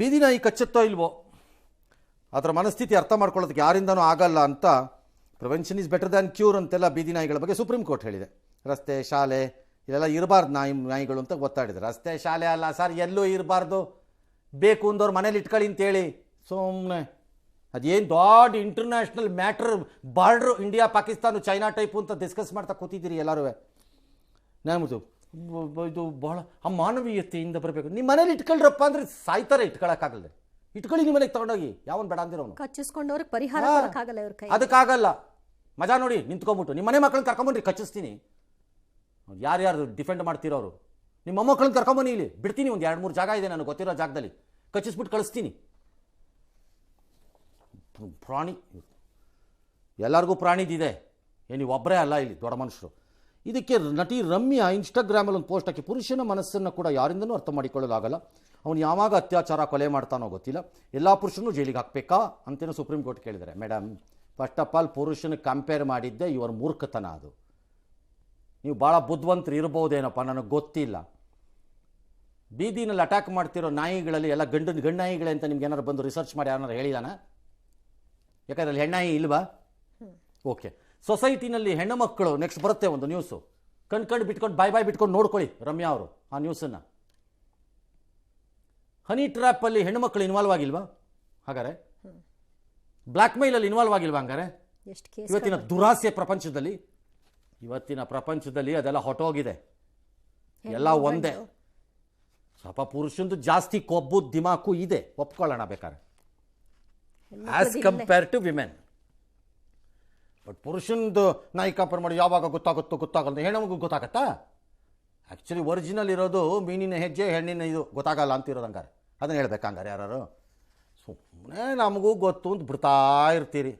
ಬೀದಿ ನಾಯಿ ಕಚ್ಚುತ್ತೋ ಇಲ್ವೋ? ಅದರ ಮನಸ್ಥಿತಿ ಅರ್ಥ ಮಾಡ್ಕೊಳ್ಳೋದಕ್ಕೆ ಯಾರಿಂದನೂ ಆಗಲ್ಲ ಅಂತ prevention is better than cure ಅಂತೆಲ್ಲ ಬೀದಿ ನಾಯಿಗಳ ಬಗ್ಗೆ ಸುಪ್ರೀಂ ಕೋರ್ಟ್ ಹೇಳಿದೆ. ರಸ್ತೆ, ಶಾಲೆ, ಇಲ್ಲೆಲ್ಲ ಇರಬಾರ್ದು ನಾಯಿ, ನಾಯಿಗಳು ಅಂತ ಗೊತ್ತಾಡಿದೆ ರಸ್ತೆ, ಶಾಲೆ ಅಲ್ಲ ಸರ್, ಎಲ್ಲೂ ಇರಬಾರ್ದು. ಬೇಕು ಅಂದವ್ರು ಮನೇಲಿ ಇಟ್ಕೊಳ್ಳಿ ಅಂತೇಳಿ. ಸುಮ್ಮನೆ ಅದೇನು ದೊಡ್ಡ international matter border India Pakistan China type ಅಂತ ಡಿಸ್ಕಸ್ ಮಾಡ್ತಾ ಕೂತಿದ್ದೀರಿ ಎಲ್ಲರೂ ನಾನು ಇದು ಬಹಳ ಆ ಮಾನವೀಯತೆಯಿಂದ ಬರಬೇಕು. ನಿಮ್ಮ ಮನೇಲಿ ಇಟ್ಕೊಳ್ರಪ್ಪ ಅಂದ್ರೆ ಸಾಯ್ತಾರೆ ಇಟ್ಕೊಳಕ್ಕಾಗಲ್ಲ ಇಟ್ಕೊಳ್ಳಿ ನಿಮ್ಮ ಮನೆಗೆ ತಗೊಂಡೋಗಿ. ಯಾವನ್ ಬೇಡ ಅಂದಿರೋನು. ಕಚ್ಚಿಸ್ಕೊಂಡವ್ರಿಗೆ ಪರಿಹಾರ ಇವ್ರ ಕೈ ಅದಕ್ಕಾಗಲ್ಲ. ಮಜಾ ನೋಡಿ ನಿಂತ್ಕೊಂಬಿಟ್ಟು ನಿಮ್ಮ ಮನೆ ಮಕ್ಕಳನ್ನ ಕರ್ಕೊಂಬನ್ರಿ ಕಚ್ಚಿಸ್ತೀನಿ. ಯಾರ್ಯಾರು ಡಿಫೆಂಡ್ ಮಾಡ್ತಿರೋರು? ನಿಮ್ಮ ಮೊಮ್ಮಕ್ಕಳನ್ನ ಕರ್ಕೊಂಬನ್ನಿ ಇಲ್ಲಿ. ಬಿಡ್ತೀನಿ ಒಂದು ಎರಡು ಮೂರು ಜಾಗ ಇದೆ ನನಗೆ ಗೊತ್ತಿರೋ ಜಾಗದಲ್ಲಿ. ಕಚ್ಚಿಸ್ಬಿಟ್ಟು ಕಳಿಸ್ತೀನಿ. ಪ್ರ- ಪ್ರಾಣಿ. ಎಲ್ಲರಿಗೂ ಪ್ರಾಣಿದಿದೆ. ಏನು ನೀವು ಒಬ್ಬರೇ ಅಲ್ಲ ಇಲ್ಲಿ ದೊಡ್ಡ ಮನುಷ್ಯರು. ಇದಕ್ಕೆ ನಟಿ ರಮ್ಯಾ ಇನ್ಸ್ಟಾಗ್ರಾಮಲ್ಲಿ ಒಂದು ಪೋಸ್ಟ್ ಹಾಕಿ ಪುರುಷನ ಮನಸ್ಸನ್ನು ಕೂಡ ಯಾರಿಂದನೂ ಅರ್ಥ ಮಾಡಿಕೊಳ್ಳೋದಾಗಲ್ಲ. ಅವನು ಯಾವಾಗ ಅತ್ಯಾಚಾರ ಕೊಲೆ ಮಾಡ್ತಾನೋ ಗೊತ್ತಿಲ್ಲ. ಎಲ್ಲ ಪುರುಷನೂ ಜೈಲಿಗೆ ಹಾಕಬೇಕಾ ಅಂತೇನೋ ಸುಪ್ರೀಂ ಕೋರ್ಟ್ ಕೇಳಿದ್ದಾರೆ. ಮೇಡಮ್ ಫಸ್ಟ್ ಆಫ್ ಆಲ್ ಪುರುಷನ ಕಂಪೇರ್ ಮಾಡಿದ್ದೆ ಇವರ ಮೂರ್ಖತನ ಅದು. ನೀವು ಭಾಳ ಬುದ್ಧಿವಂತರು ಇರ್ಬೋದೇನಪ್ಪ ನನಗೆ ಗೊತ್ತಿಲ್ಲ. ಬೀದಿನಲ್ಲಿ ಅಟ್ಯಾಕ್ ಮಾಡ್ತಿರೋ ನಾಯಿಗಳಲ್ಲಿ ಎಲ್ಲ ಗಂಡು ಗಣ್ಣಾಯಿಗಳೇ ನಾಯಿಗಳೇ ಅಂತ ನಿಮ್ಗೆ ಏನಾರು ಬಂದು ರಿಸರ್ಚ್ ಮಾಡಿ ಯಾರು ಹೇಳಿದಾನ? ಯಾಕಂದ್ರೆ ಅಲ್ಲಿ ಹೆಣ್ಣಾಯಿ ಇಲ್ವಾ? ಓಕೆ ಸೊಸೈಟಿನಲ್ಲಿ ಹೆಣ್ಣು ಮಕ್ಕಳು ನೆಕ್ಸ್ಟ್ ಬರುತ್ತೆ ಒಂದು ನ್ಯೂಸು ಕಣ್ ಕಣ್ ಬಿಟ್ಕೊಂಡು ಬಾಯ್ ಬಾಯ್ ಬಿಟ್ಕೊಂಡು ನೋಡ್ಕೊಳ್ಳಿ ರಮ್ಯಾ ಅವರು ಆ ನ್ಯೂಸನ್ನು ಹನಿ ಟ್ರ್ಯಾಪಲ್ಲಿ ಹೆಣ್ಣು ಮಕ್ಕಳು ಇನ್ವಾಲ್ವ್ ಆಗಿಲ್ವಾ? ಹಾಗಾರೆ ಬ್ಲ್ಯಾಕ್ ಮೇಲಲ್ಲಿ ಇನ್ವಾಲ್ವ್ ಆಗಿಲ್ವಾ ಹಂಗಾರೆ? ಇವತ್ತಿನ ದುರಾಸೆ ಪ್ರಪಂಚದಲ್ಲಿ ಇವತ್ತಿನ ಪ್ರಪಂಚದಲ್ಲಿ ಅದೆಲ್ಲ ಹೊಟ್ಟೋಗಿದೆ ಎಲ್ಲ ಒಂದೇ. ಸ್ವಲ್ಪ ಪುರುಷಂದು ಜಾಸ್ತಿ ಕೊಬ್ಬು ದಿಮಾಕು ಇದೆ. ಒಪ್ಕೊಳ್ಳೋಣ ಬೇಕಾದ್ರೆ. As compare to women but ಪುರುಷನದು ನಾಯಿ ಕಾಪರ್ ಮಾಡಿ ಯಾವಾಗ ಗೊತ್ತಾಗುತ್ತೋ ಗೊತ್ತಾಗಲ್ಲ ಹೆಣ್ಣಮಗೂ ಗೊತ್ತಾಗತ್ತಾ? ಆ್ಯಕ್ಚುಲಿ ಒರಿಜಿನಲ್ ಇರೋದು ಮೀನಿನ ಹೆಜ್ಜೆ, ಹೆಣ್ಣಿನ ಇದು ಗೊತ್ತಾಗಲ್ಲ ಅಂತ ಇರೋದು ಹಂಗಾರೆ. ಅದನ್ನು ಹೇಳ್ಬೇಕು ಹಂಗಾರೆ ಯಾರು ಸುಮ್ಮನೆ ನಮಗೂ ಗೊತ್ತು ಅಂತ ಬಿಡ್ತಾ ಇರ್ತೀರಿ.